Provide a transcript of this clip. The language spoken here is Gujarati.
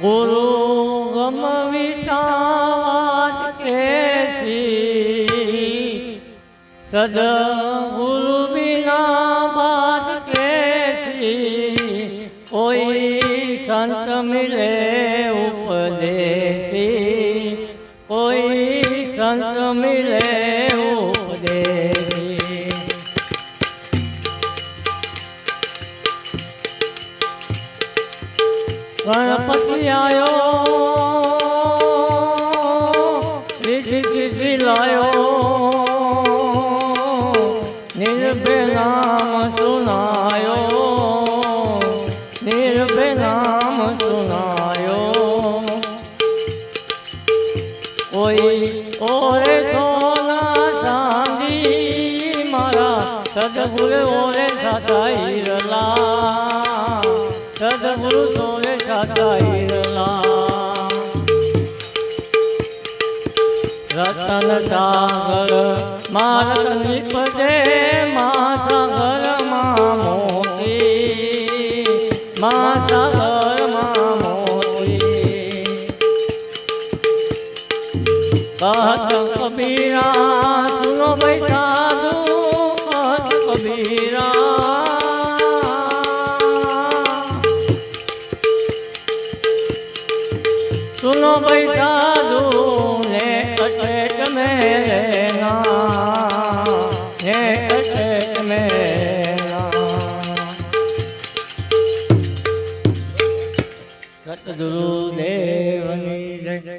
ગુરુ ગમ વિષાવાત કેસી. સદ ગુરુ બિના બાત કેસી. કોઈ સંત મિલે ઉપદેશી. કોઈ સંત મિલે ગણપતિ રીતિ સિદ્ધિ લાયો નિર્ભય નામ સુનાયો, નિર્ભય નામ સુનાયો. કોઈ ઓરે સોના ચાંદી, મારા સદગુરુ ઓરે સદાઈ રલા સદગુરુ સાતા હિરલા રતન સાગર મારત નિપજે માતા ઘરમાં મોતી માતા ઘરમાં મોતી કહત કબીરા સુનો ભાઈ સુનો ભાઈ સાધુ ને કટેટ મે રહેના ને કટેટ મે સતગુરુ દેવની જય